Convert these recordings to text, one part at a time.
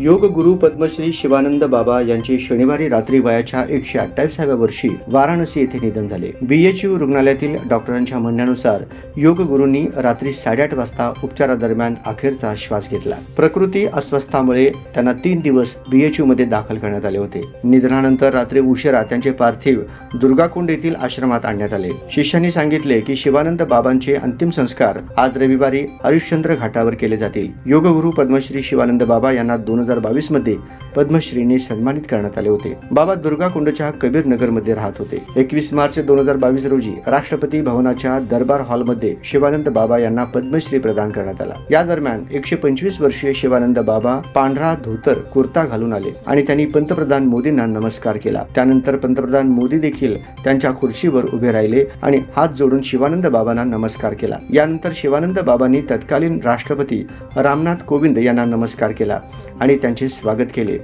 योग गुरु पद्मश्री शिवानंद बाबा यांचे शनिवारी रात्री वयाच्या एकशे अठ्ठावीसाव्या वर्षी वाराणसी येथे निधन झाले. बीएचयू रुग्णालयातील डॉक्टरांच्या म्हणण्यानुसार योग गुरूंनी रात्री साडेआठ वाजता उपचारादरम्यान अखेरचा श्वास घेतला. प्रकृती अस्वस्थामुळे त्यांना तीन दिवस बीएचयू मध्ये दाखल करण्यात आले होते. निधनानंतर रात्री उशिरा त्यांचे पार्थिव दुर्गाकुंड येथील आश्रमात आणण्यात आले. शिष्यांनी सांगितले की शिवानंद बाबांचे अंतिम संस्कार आज रविवारी हरिश्चंद्र घाटावर केले जातील. योगगुरु पद्मश्री शिवानंद बाबा यांना दोन हजार बावीसमध्ये पद्मश्रीने सन्मानित करण्यात आले होते. बाबा दुर्गाकुंडच्या कबीर नगरमध्ये राहत होते. एकवीस मार्च दोन हजार बावीस रोजी राष्ट्रपती भवनाच्या दरबार हॉलमध्ये शिवानंद बाबा यांना पद्मश्री प्रदान करण्यात आला. या दरम्यान एकशे पंचवीस वर्षीय शिवानंद बाबा पांढरा धोतर कुर्ता घालून आले आणि त्यांनी पंतप्रधान मोदींना नमस्कार केला. त्यानंतर पंतप्रधान मोदी देखील त्यांच्या खुर्चीवर उभे राहिले आणि हात जोडून शिवानंद बाबांना नमस्कार केला. यानंतर शिवानंद बाबांनी तत्कालीन राष्ट्रपती रामनाथ कोविंद यांना नमस्कार केला आणि त्यांचे स्वागत केले.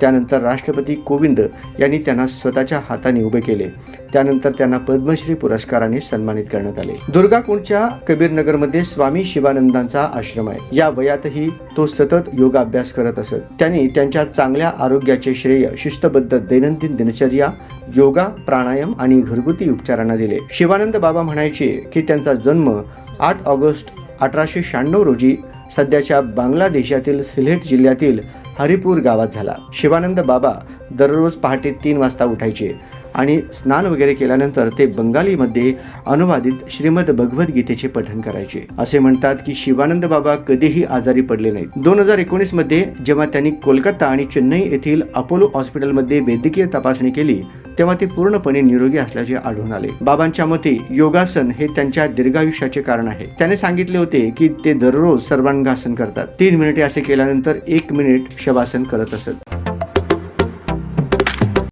त्यानंतर राष्ट्रपती कोविंद यांनी त्यांना स्वतःच्या हाताने उभे केले. त्यानंतर त्यांना पद्मश्री पुरस्काराने सन्मानित करण्यात आले. दुर्गाकुंडच्या कबीरनगरमध्ये स्वामी शिवानंदांचा आश्रम आहे. या वयातही तो सतत योगाभ्यास करत असत. त्यांनी त्यांच्या चांगल्या आरोग्याचे श्रेय शिस्तबद्ध दैनंदिन दिनचर्या योगा प्राणायाम आणि घरगुती उपचारांना दिले. शिवानंद बाबा म्हणायचे की त्यांचा जन्म आठ ऑगस्ट अठराशे शहाण्णव रोजी सध्याच्या बांगलादेशातील सिलेट जिल्ह्यातील हरिपूर गावात झाला. शिवानंद बाबा दररोज पहाटे तीन वाजता उठायचे. आणि स्नान वगैरे केल्यानंतर ते बंगालीमध्ये अनुवादित श्रीमद भगवद्गीतेचे पठण करायचे. असे म्हणतात की शिवानंद बाबा कधीही आजारी पडले नाहीत. दोन हजार एकोणीसमध्ये जेव्हा त्यांनी कोलकाता आणि चेन्नई येथील अपोलो हॉस्पिटलमध्ये वैद्यकीय तपासणी केली तेव्हा ते पूर्णपणे निरोगी असल्याचे आढळून आले. बाबांच्या मते योगासन हे त्यांच्या दीर्घायुष्याचे कारण आहे. त्याने सांगितले होते की ते दररोज सर्वांगासन करतात. तीन मिनिटे असे केल्यानंतर एक मिनिट शवासन करत असत.